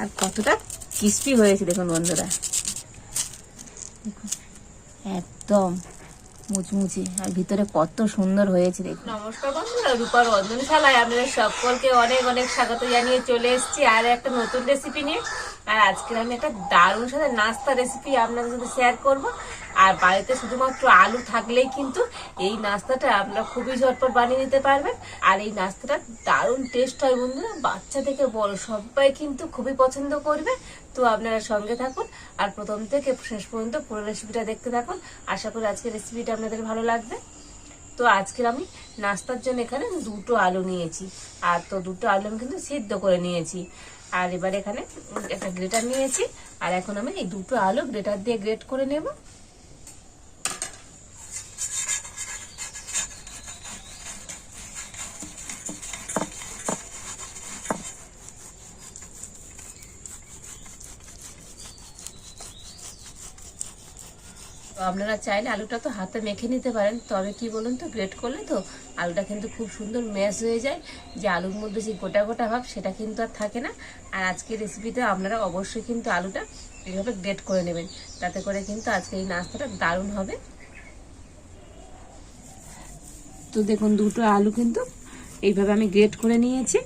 আর কতটা ক্রিস্পি হয়েছে দেখুন বন্ধুরা। একদম মুচমুচে আর ভিতরে কত সুন্দর হয়েছে দেখুন। নমস্কার বন্ধুরা রূপার রন্ধনশালায় আপনাদের সকলকে অনেক অনেক স্বাগত জানিয়ে চলে এসেছি আর একটা নতুন রেসিপি নিয়ে। আর আজকে আমি একটা দারুণ সাথে নাস্তা রেসিপি আপনাদের সাথে শেয়ার করব। আর বাড়িতে শুধুমাত্র আলু থাকলেই কিন্তু এই নাস্তাটা আপনারা খুবই ঝটপট বানিয়ে নিতে পারবেন। আর এই নাস্তাটা দারুণ টেস্ট হয় বন্ধুরা। বাচ্চা থেকে বড় সবাই কিন্তু খুবই পছন্দ করবে। তো আপনারা সঙ্গে থাকুন আর প্রথম থেকে শেষ পর্যন্ত পুরো রেসিপিটা দেখতে থাকুন। আশা করি আজকের রেসিপিটা আপনাদের ভালো লাগবে। তো আজকের আমি নাস্তার জন্য এখানে দুটো আলু নিয়েছি। আর তো দুটো আলু আমি কিন্তু সিদ্ধ করে নিয়েছি। আর এবার এখানে একটা গ্রেটার নিয়েছি। আর এখন আমি এই দুটো আলু গ্রেটার দিয়ে গ্রেট করে নেব। আপনারা চাইলে আলুটা তো হাতে মেখে নিতে পারেন। তবে কি বলুন তো গ্রেট করলে তো আলুটা কিন্তু খুব সুন্দর ম্যাশ হয়ে যায়। যে আলুর মধ্যে যে গোটা গোটা ভাব, সেটা কিন্তু আর থাকে না। আর আজকের রেসিপিতে আপনারা অবশ্যই কিন্তু আলুটা এইভাবে গ্রেট করে নেবেন। তাতে করে কিন্তু আজকে এই নাস্তাটা দারুণ হবে। তো দেখুন, দুটো আলু কিন্তু এইভাবে আমি গ্রেট করে নিয়েছি।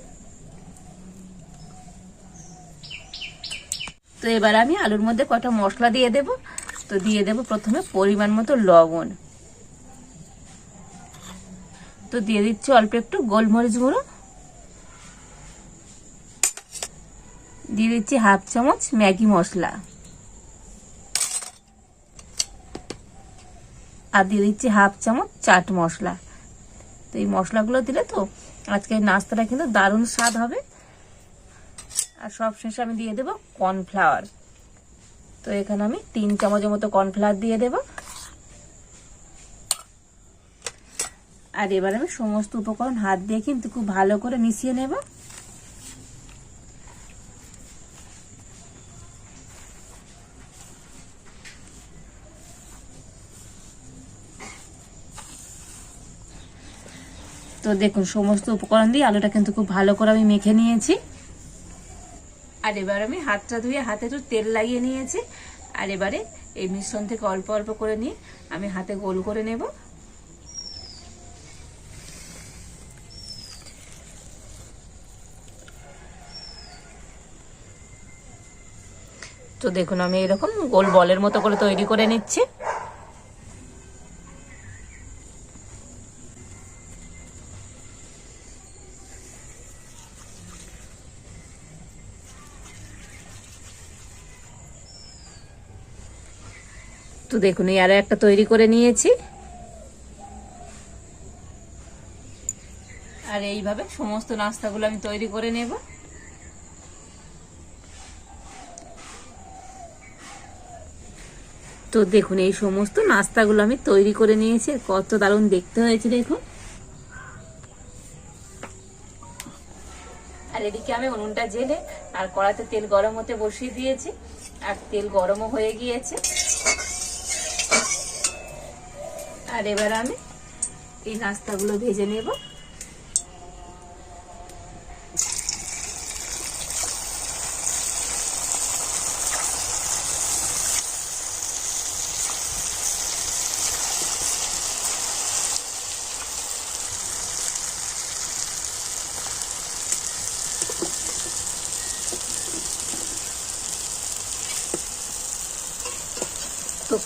তো এবার আমি আলুর মধ্যে কটা মশলা দিয়ে দেব। তো দিয়ে দেব প্রথমে পরিমাণ মতো লবণ। তো দিয়ে দিচ্ছি অল্প একটু গোলমরিচ গুঁড়ো। দিয়ে দিচ্ছি হাফ চামচ ম্যাগি মশলা। আর দিয়ে দিচ্ছি হাফ চামচ চাট মশলা। তো এই মশলাগুলো দিলে তো আজকে নাস্তাটা কিন্তু দারুণ স্বাদ হবে। আর সব শেষে আমি দিয়ে দেবো কর্নফ্লাওয়ার। তো এখানে আমি তিন চামচের মতো কর্নফ্লাওয়ার দিয়ে দেব। আর এবার আমি সমস্ত উপকরণ হাত দিয়ে কিন্তু খুব ভালো করে মিশিয়ে নেব। তো দেখুন, সমস্ত উপকরণ দিয়ে আলুটা কিন্তু খুব ভালো করে আমি মেখে নিয়েছি। আর এবার আমি হাতটা ধুয়ে হাতে একটু তেল লাগিয়ে নিয়েছি। আর এবারে এই মিশ্রণ থেকে অল্প অল্প করে নিয়ে আমি হাতে গোল করে নেব। তো দেখুন, আমি এরকম গোল বলের মতো করে তৈরি করে নিচ্ছি। তো দেখুন, এই আরও একটা তৈরি করে নিয়েছি। আর এইভাবে সমস্ত নাস্তাগুলো আমি তৈরি করে নেব। তো দেখুন, এই সমস্ত নাস্তাগুলো আমি তৈরি করে নিয়েছি, কত দারুণ দেখতে হয়েছে, দেখুন। আর এদিকে আমি উনুনটা জেলে আর কড়াতে তেল গরম হতে বসিয়ে দিয়েছি। আর তেল গরমও হয়ে গিয়েছে। আর এবার আমি এই নাস্তাগুলো ভেজে নেব।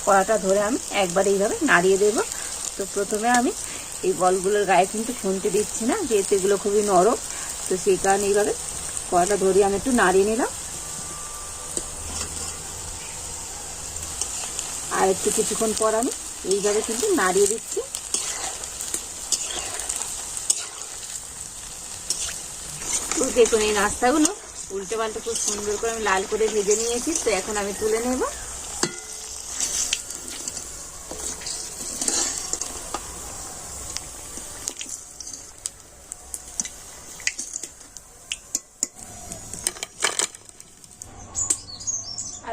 কড়াটা ধরে আমি একবার এইভাবে নাড়িয়ে দেব। তো প্রথমে আমি এই বলগুলোর গায়ে কিন্তু খুনতে দিচ্ছি না, যেহেতু এগুলো খুবই নরম, তো সেই কারণে এইভাবে কড়াটা ধরে আমি একটু নাড়িয়ে নিলাম। আর একটু কিছুক্ষণ পর আমি এইভাবে কিন্তু নাড়িয়ে দিচ্ছি। তো দেখুন, এই নাস্তাগুলো উল্টে পাল্টে খুব সুন্দর করে আমি লাল করে ভেজে নিয়েছি, তো এখন আমি তুলে নেব।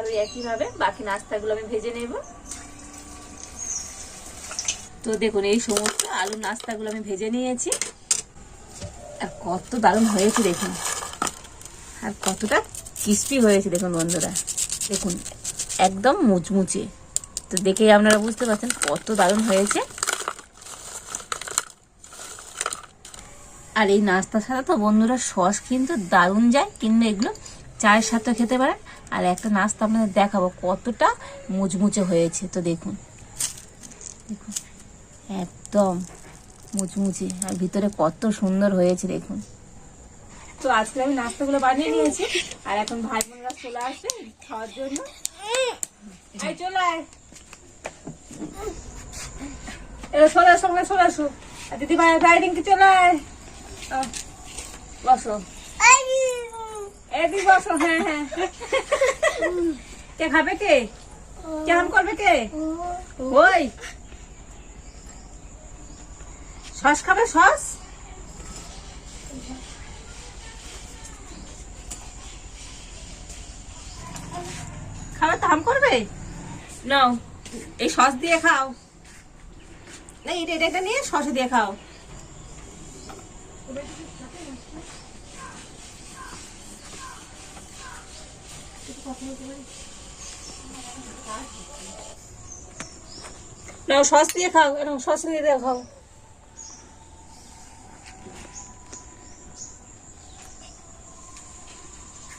ওই একইভাবে বাকি নাস্তাগুলো আমি ভেজে নেব। তো দেখুন, এই সমস্ত আলু নাস্তাগুলো আমি ভেজে নিয়েছি। আর কত দারুণ হয়েছে দেখুন। আর কতটা ক্রিস্পি হয়েছে দেখুন বন্ধুরা। দেখুন, একদম মুচমুচে। তো দেখে আপনারা বুঝতে পারছেন কত দারুণ হয়েছে। আর এই নাস্তার সাথে তো বন্ধুরা সস কিন্তু দারুণ যায় কিন্তু এগুলো চায়ের সাথে খেতে পারেন। আর একটা নাস্তা আপনাদের দেখাবো কতটা মুচমুচে হয়েছে। তো দেখুন। দেখুন। একদম মুচমুচে। আর ভিতরে কত সুন্দর হয়েছে দেখুন। তো আজকে আমি নাস্তাগুলো বানিয়ে নিয়েছি। আর এখন ভাই বোনরা চলে আসবে খাওয়ার জন্য। চলে আয়। এবার চলে আসো চলে দিদি ভাই ডাইনিং কি চলে আয়। আহ, বসো এদিকে বসো হ্যাঁ হ্যাঁ। কে খাবে কে? কেমন করবে কে? ওই। সস খাবে সস? খাবে তো, হাম করবে? নাও, এই সস দিয়ে খাও। না এটা- এটা নিয়ে সস দিয়ে খাও। নাও সস দিয়ে খাও এরকম সস দিয়ে খাও।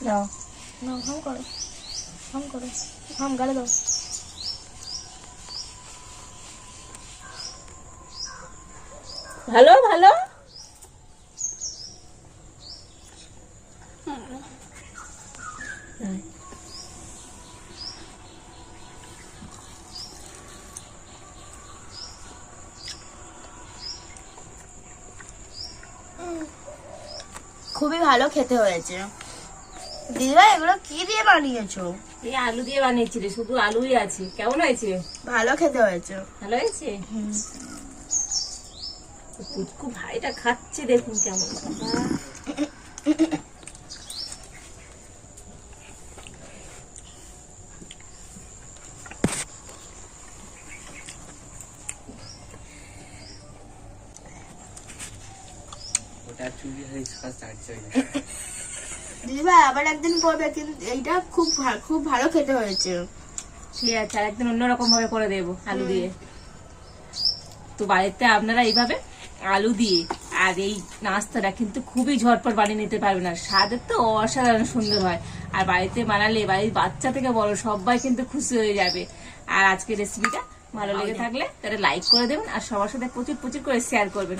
নাও। হাম করো হাম করো হাম গালে দাও। ভালো ভালো? খুবই ভালো খেতে হয়েছে। দিদিভাই এগুলো কি দিয়ে বানিয়েছো? এই আলু দিয়ে বানিয়েছিলে শুধু আলুই আছে। কেমন হয়েছে? ভালো খেতে হয়েছে। ভালো হয়েছে? পুচকু ভাইটা খাচ্ছে দেখুন কেমন। চুরি হয়ে সস দিদিভাই আবার একদিন করবে কিন্তু এইটা খুব খুব ভালো খেতে হয়েছে। ঠিক আছে আর একদিন অন্যরকম ভাবে করে দেবো আলু দিয়ে। তো বাড়িতে আপনারা এইভাবে আলু দিয়ে আর এই নাস্তাটা কিন্তু খুবই ঝটপট বানিয়ে নিতে পারবেন আর স্বাদের তো অসাধারণ সুন্দর হয়। আর বাড়িতে বানালে বাড়ির বাচ্চা থেকে বড় সবাই কিন্তু খুশি হয়ে যাবে। আর আজকের রেসিপিটা ভালো লেগে থাকলে তাহলে লাইক করে দেবেন আর সবার সাথে প্রচুর প্রচুর করে শেয়ার করবেন।